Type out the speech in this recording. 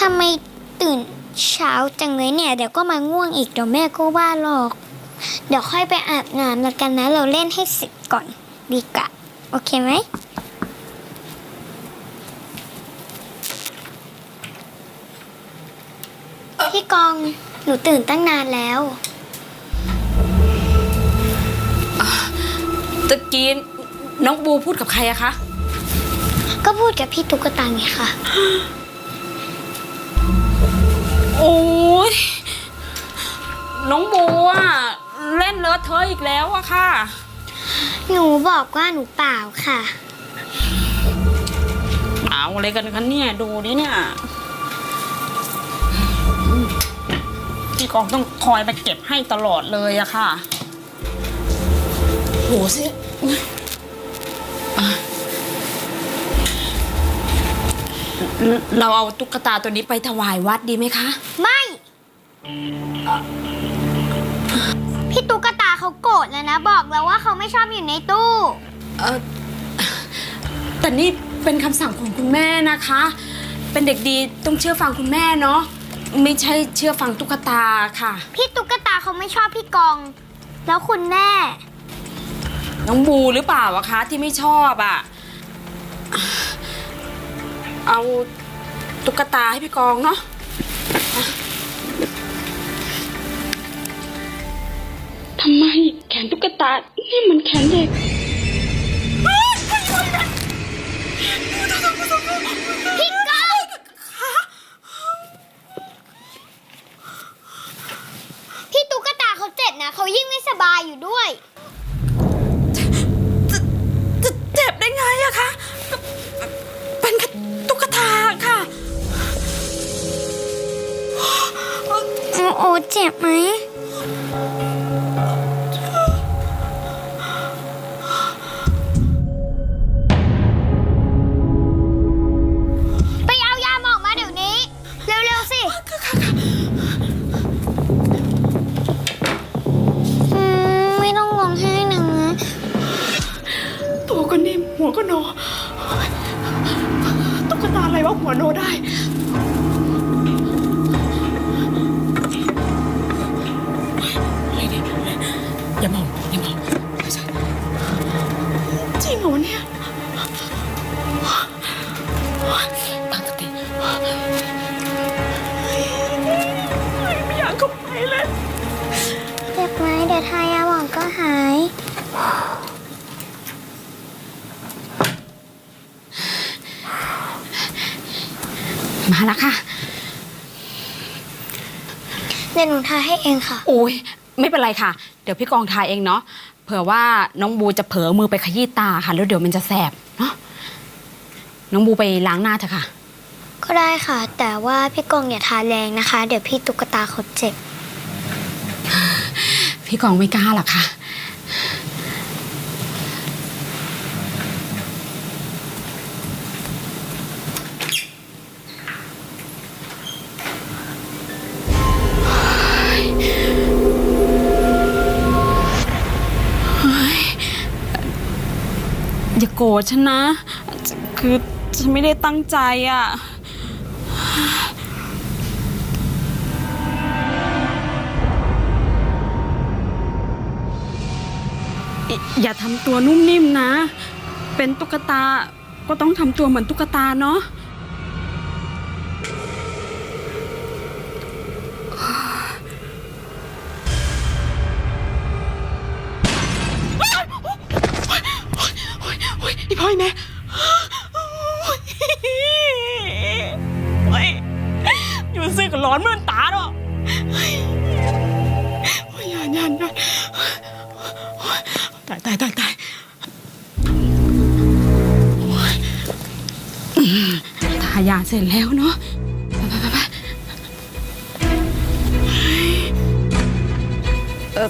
ทำไมตื่นเช้าจังเลยเนี่ย เดี๋ยวก็มาง่วงอีกเดี๋ยวแม่ก็ว่าหรอก เดี๋ยวค่อยไปอาบน้ำแล้วกันนะ เราเล่นให้เสร็จก่อนดีกะ โอเคไหมพี่กอง หนูตื่นตั้งนานแล้ว ตะกี้น้องบูพูดกับใครอะคะ ก็พูดกับพี่ตุ๊กตาไงคะ โอ้ยน้องบูอะเล่นเลอะเทอะอีกแล้วอะค่ะ หนูบอกว่าหนูเปล่าค่ะ เอาอะไรกันคะเนี่ยดูดิเนี่ยพี่กองต้องคอยมาเก็บให้ตลอดเลยอะค่ะโหสิอะ เราเอาตุ๊กตาตัวนี้ไปถวายวัดดีไหมคะ ไม่ พี่ตุ๊กตาเขาโกรธแล้วนะ บอกแล้วว่าเขาไม่ชอบอยู่ในตู้ เออแต่นี่เป็นคำสั่งของคุณแม่นะคะ เป็นเด็กดีต้องเชื่อฟังคุณแม่เนาะ ไม่ใช่เชื่อฟังตุ๊กตาค่ะ พี่ตุ๊กตาเขาไม่ชอบพี่กอง แล้วคุณแม่ น้องบูหรือเปล่าอะคะที่ไม่ชอบอะ เอาตุ๊กตาให้พี่กองเนาะทำไมแขนตุ๊กตา นี่มันแขนเด็ก โอ้เจ็บไหมไปเอายาหมองมาเดี๋ยวนี้ เร็วๆสิ อืม ไม่ต้องร้องไห้นะตัวก็นิ่มหัวก็โน ตุ๊กตาอะไรวะหัวโนได้ ริงเหรอวะเนี่ยตั้งสติไม่อยากเข้าไปเลยเจ็บไหมเดี๋ยวทายาหมองก็หาย มาแล้วค่ะ เดี๋ยวหนูทาให้เองค่ะ โอ้ยไม่เป็นไรค่ะ เดี๋ยวพี่กองทายเองเนาะ เผื่อว่าน้องบูจะเผลอมือไปขยี้ตาค่ะ แล้วเดี๋ยวมันจะแสบเนาะน้องบูไปล้างหน้าเถอะค่ะ ก็ได้ค่ะ แต่ว่าพี่กองอย่าทาแรงนะคะ เดี๋ยวพี่ตุ๊กตาเขาเจ็บ พี่กองไม่กล้าหรอกค่ะ โกรธฉันนะ คือฉันไม่ได้ตั้งใจอะอย่าอย่าทำตัวนุ่มนิ่มนะ เป็นตุ๊กตาก็ต้องทำตัวเหมือนตุ๊กตาเนาะ อีพ่อยแม่โอ้ยอยู่ซื้อกับร้อนเมื่อนตาเนาะโอ้ยยานยานยานตายตายตายตายโอ้ยอืมทายาเสร็จแล้วเนาะไปไปไปไปเออ